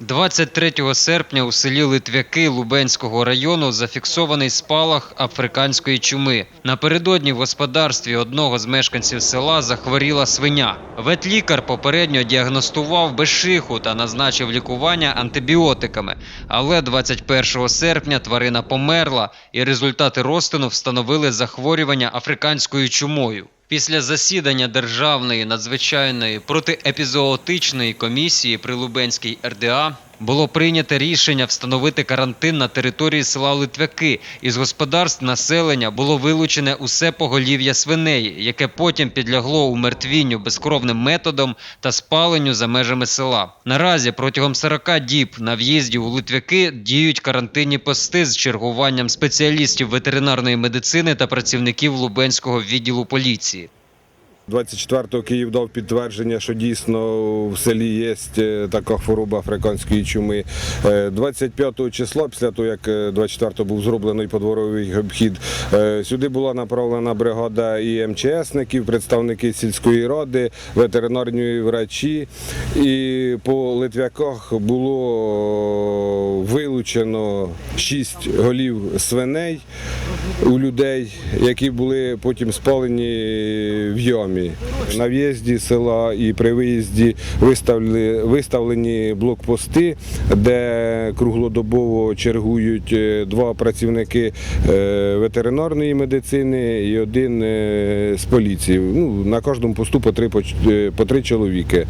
23 серпня у селі Литвяки Лубенського району зафіксований спалах африканської чуми. Напередодні в господарстві одного з мешканців села захворіла свиня. Ветлікар попередньо діагностував безшиху та назначив лікування антибіотиками. Але 21 серпня тварина померла, і результати розтину встановили захворювання африканською чумою. Після засідання Державної надзвичайної протиепізоотичної комісії при Лубенській РДА було прийнято рішення встановити карантин на території села Литвяки. Із господарств населення було вилучене усе поголів'я свиней, яке потім підлягло умертвінню безкровним методом та спаленню за межами села. Наразі протягом 40 діб на в'їзді у Литвяки діють карантинні пости з чергуванням спеціалістів ветеринарної медицини та працівників Лубенського відділу поліції. 24-го Київ дав підтвердження, що дійсно в селі є е, така хвороба африканської чуми. Е, 25 числа, після того, як е, 24-го був зроблений подворовий обхід, е, сюди була направлена бригада і МЧСників, представники сільської ради, ветеринарні врачі. І по Литвяках було вилучено 6 голів свиней у людей, які були потім спалені в ямі. На в'їзді села і при виїзді виставлені, виставлені блокпости, де круглодобово чергують е, два працівники е, ветеринарної медицини і один е, з поліції. Ну, на кожному посту по три, по три чоловіки.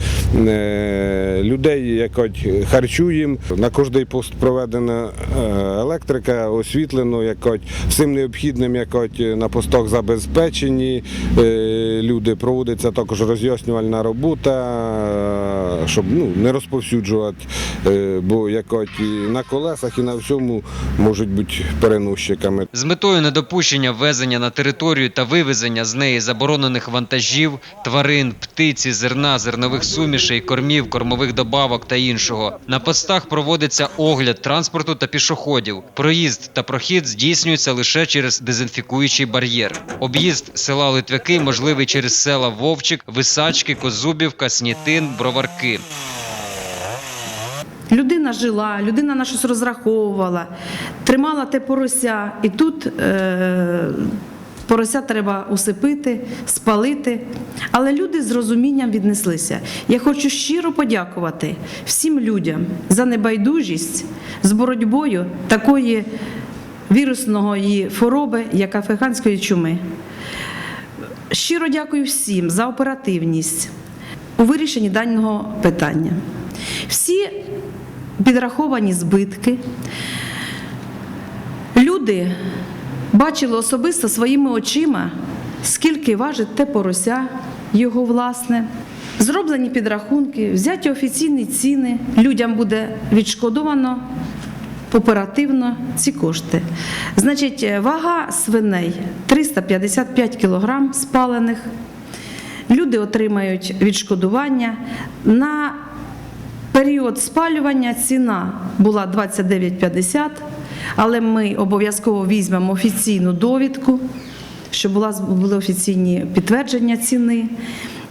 Людей якось харчуємо. На кожний пост проведена електрика, освітлено, якось всім необхідним якось на постах забезпечені люди. Проводиться також роз'яснювальна робота, е, щоб ну, не розповсюджувати, е, бо якось і на колесах і на всьому можуть бути переносчиками. З метою недопущення ввезення на територію та вивезення з неї заборонених вантажів, тварин, птиці, зерна, зернових сумішей, кормів, кормових добавок та іншого. На постах проводиться огляд транспорту та пішоходів. Проїзд та прохід здійснюється лише через дезінфікуючий бар'єр. Об'їзд села Литвяки можливий через села Вовчик, Висачки, Козубівка, Снітин, Броварки. Людина жила, людина на щось розраховувала, тримала те порося, і тут е, порося треба усипити, спалити. Але люди з розумінням віднеслися. Я хочу щиро подякувати всім людям за небайдужість з боротьбою такої вірусної хвороби, як африканської чуми. Щиро дякую всім за оперативність у вирішенні даного питання. Всі підраховані збитки. Люди бачили особисто своїми очима, скільки важить те порося, його власне. Зроблені підрахунки, взяті офіційні ціни, людям буде відшкодовано оперативно ці кошти. Значить, е, вага свиней 355 кг спалених. Люди отримають відшкодування. На період спалювання ціна була 29,50, але ми обов'язково візьмемо офіційну довідку, щоб були офіційні підтвердження ціни.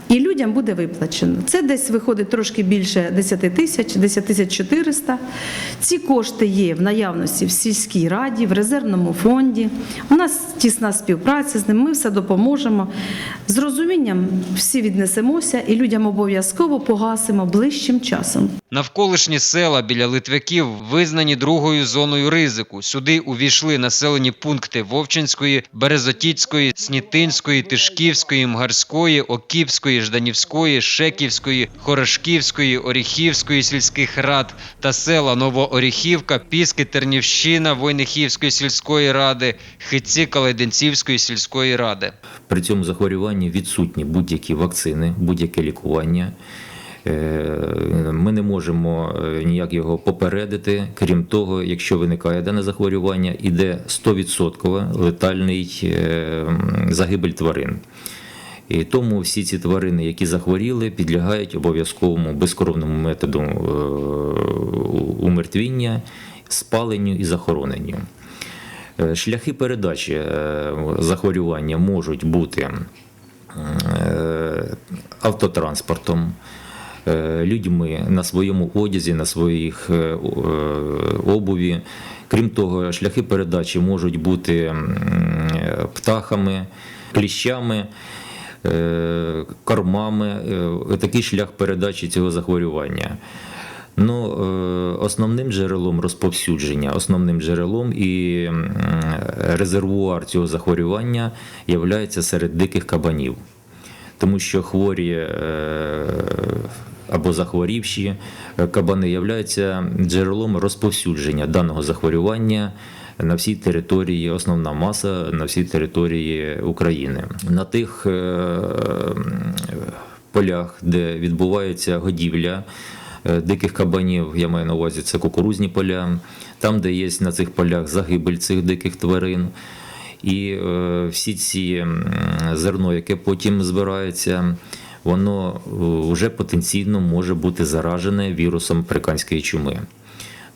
І людям буде виплачено. Це десь виходить трошки більше 10 тисяч, 10 тисяч 400. Ці кошти є в наявності в сільській раді, в резервному фонді. У нас тісна співпраця з ним, ми все допоможемо. З розумінням всі віднесемося і людям обов'язково погасимо ближчим часом. Навколишні села біля Литвяків визнані другою зоною ризику. Сюди увійшли населені пункти Вовчинської, Березотіцької, Снітинської, Тишківської, Мгарської, Окіпської, Жданівської, Шеківської, Хорошківської, Оріхівської сільських рад та села Новооріхівка, Піски, Тернівщина, Войнихівської сільської ради, Хиці, Калайденцівської сільської ради. При цьому захворюванні відсутні будь-які вакцини, будь-яке лікування. Е, Ми не можемо е, ніяк його попередити. Крім того, якщо виникає дане захворювання, іде 100% летальний е, загибель тварин. І тому всі ці тварини, які захворіли, підлягають обов'язковому безкровному методу е, умертвіння, спаленню і захороненню. Е, Шляхи передачі е, захворювання можуть бути автотранспортом, людьми на своєму одязі, на своїх обуві. Крім того, шляхи передачі можуть бути птахами, кліщами. Е, Кормами, е, такий шлях передачі цього захворювання. Ну, е, основним джерелом розповсюдження, основним джерелом і резервуар цього захворювання є серед диких кабанів. Тому що хворі або захворівші кабани являються джерелом розповсюдження даного захворювання на всій території, основна маса на всій території України. На тих е, полях, де відбувається годівля е, диких кабанів, я маю на увазі це кукурузні поля, там, де є на цих полях загибель цих диких тварин. І е, всі ці зерно, яке потім збирається, воно вже потенційно може бути заражене вірусом африканської чуми.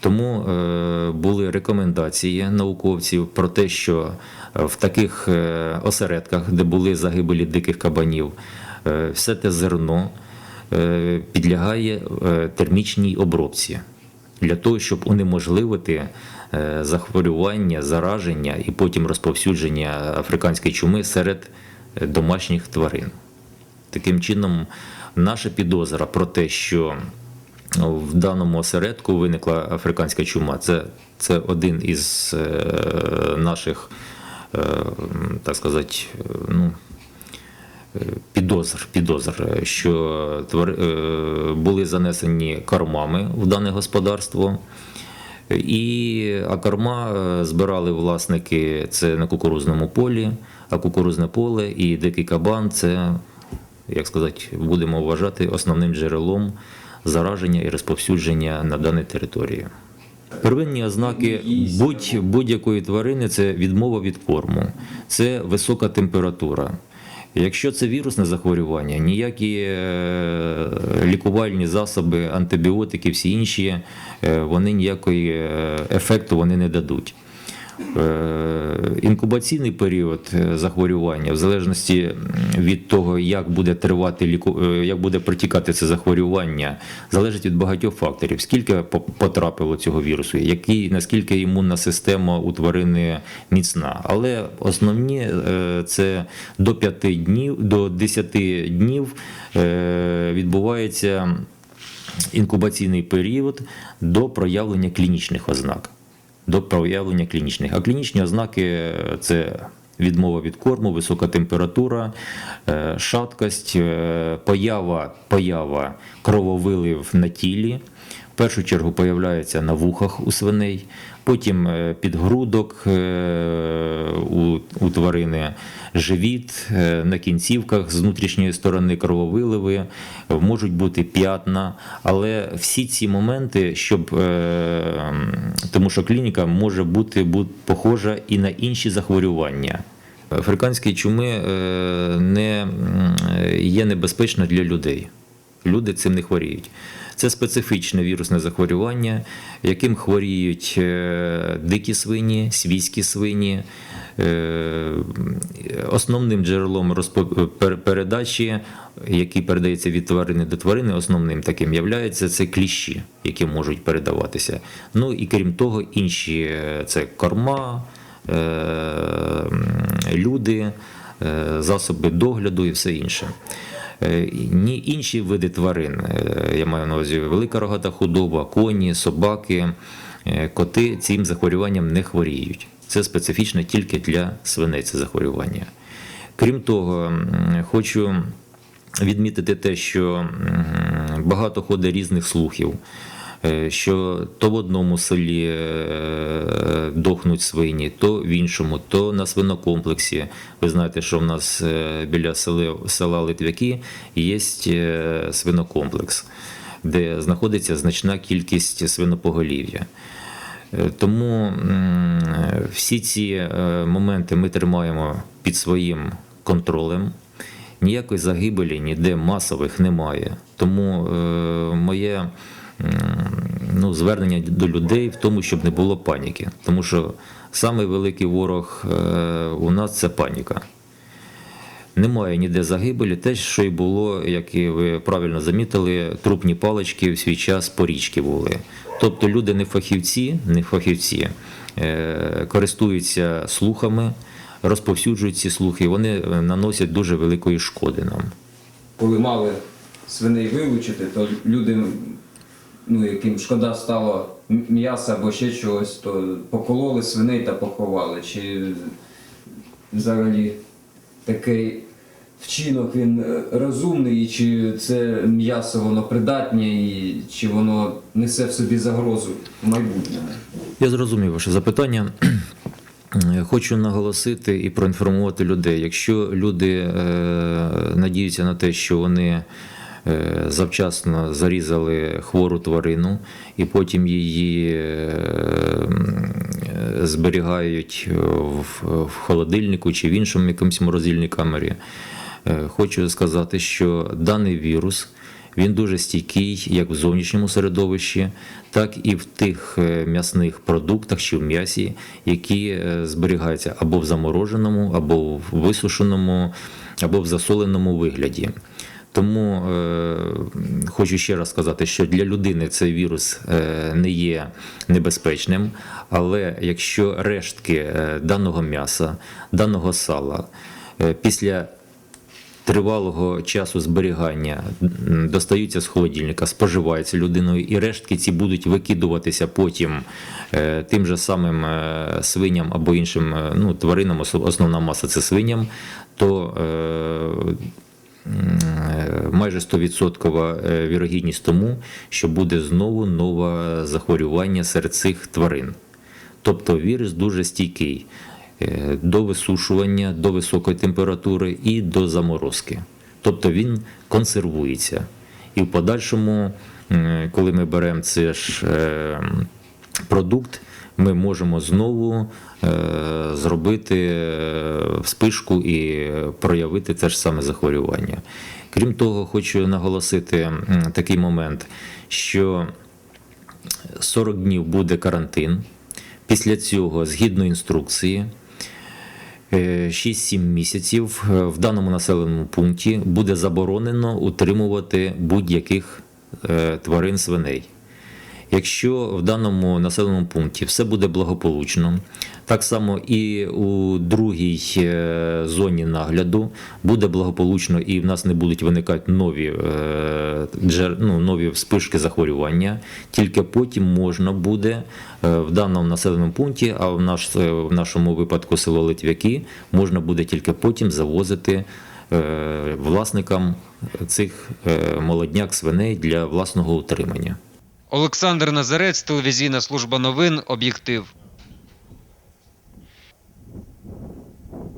Тому е, були рекомендації науковців про те, що е, в таких е, осередках, де були загибелі диких кабанів, все те зерно підлягає термічній обробці для того, щоб унеможливити захворювання, зараження і потім розповсюдження африканської чуми серед домашніх тварин. Таким чином, наша підозра про те, що в даному осередку виникла африканська чума, це, це один із е, наших, е, так сказати, е, ну, підозр, підозр, що були занесені кормами в дане господарство. І, а корма збирали власники це на кукурузному полі, а кукурузне поле і дикий кабан це, як сказати, будемо вважати основним джерелом зараження і розповсюдження на даній території. Первинні ознаки будь, будь-якої тварини це відмова від корму, це висока температура. Якщо це вірусне захворювання, ніякі е, лікувальні засоби, антибіотики, всі інші, е, вони ніякої е, ефекту вони не дадуть. Е, Інкубаційний період е, захворювання, в залежності від того, як буде тривати е, як буде протікати це захворювання, залежить від багатьох факторів. Скільки потрапило цього вірусу, який наскільки імунна система у тварини міцна. Але основні це до 5 днів, до 10 днів відбувається інкубаційний період до проявлення клінічних ознак. До проявлення клінічних. А клінічні ознаки це відмова від корму, висока температура, е, шаткость, е, поява, поява крововилив на тілі. В першу чергу появляється на вухах у свиней, потім е, підгрудок е, у, у тварини, живіт, е, на кінцівках з внутрішньої сторони крововиливи, можуть бути п'ятна, але всі ці моменти, щоб тому що клініка може бути, похожа і на інші захворювання. Африканські чуми не є небезпечна для людей. Люди цим не хворіють. Це специфічне вірусне захворювання, яким хворіють е, дикі свині, свійські свині. Е, Основним джерелом передачі, який передається від тварини до тварини, основним таким являється це кліщі, які можуть передаватися. Ну і крім того, інші е, це корма, люди, засоби догляду і все інше. Е, Ні інші види тварин, е, я маю на увазі велика рогата худоба, коні, собаки, е, коти цим захворюванням не хворіють. Це специфічно тільки для свиней це захворювання. Крім того, хочу відмітити те, що багато ходить різних слухів. Е, Що то в одному селі е, дохнуть свині, то в іншому, то на свинокомплексі. Ви знаєте, що в нас е, біля села Литвяки є свинокомплекс, де знаходиться значна кількість свинопоголів'я. Тому всі ці моменти ми тримаємо під своїм контролем. Ніякої загибелі ніде масових немає. Тому е, моє ну, звернення до людей в тому, щоб не було паніки. Тому що самий великий ворог е, у нас це паніка. Немає ніде загибелі. Те, що й було, як і ви правильно замітили, трупні палички в свій час по річки були. Тобто люди не фахівці, не фахівці, е, користуються слухами, розповсюджують ці слухи, і вони е, наносять дуже великої шкоди нам. Коли мали свиней вилучити, то люди, ну, яким шкода стало м'яса або ще чогось, то покололи свиней та поховали. Чи взагалі такий вчинок він е, розумний, і чи це м'ясо воно придатнє, і чи воно несе в собі загрозу в майбутньому? Я зрозумів ваше запитання. Хочу наголосити і проінформувати людей. Якщо люди е, надіються на те, що вони е, завчасно зарізали хвору тварину і потім її е, е, зберігають в, холодильнику чи в іншому якомусь морозильній камері, е, хочу сказати, що даний вірус. Він дуже стійкий як в зовнішньому середовищі, так і в тих е, м'ясних продуктах чи в м'ясі, які е, зберігаються або в замороженому, або в висушеному, або в засоленому вигляді. Тому е, хочу ще раз сказати, що для людини цей вірус е, не є небезпечним, але якщо рештки е, даного м'яса, даного сала е, після тривалого часу зберігання достаються з холодильника, споживаються людиною, і рештки ці будуть викидуватися потім е, тим же самим е, свиням або іншим ну, тваринам, основна маса це свиням, то майже 100% е, вірогідність тому, що буде знову нове захворювання серед цих тварин. Тобто вірус дуже стійкий е, до висушування, до високої температури і до заморозки. Тобто він консервується. І в подальшому, коли ми беремо це ж е, продукт, ми можемо знову е, зробити е, вспишку і проявити те ж саме захворювання. Крім того, хочу наголосити такий момент, що 40 днів буде карантин. Після цього, згідно інструкції, е, 6-7 місяців е, в даному населеному пункті буде заборонено утримувати будь-яких тварин свиней. Якщо в даному населеному пункті все буде благополучно, так само і у другій е, зоні нагляду буде благополучно і в нас не будуть виникати нові, е, ну, нові вспишки захворювання, тільки потім можна буде е, в даному населеному пункті, а в, наш, в нашому випадку село Литвяки, можна буде тільки потім завозити власникам цих молодняк свиней для власного утримання. Олександр Назарець, телевізійна служба новин, об'єктив.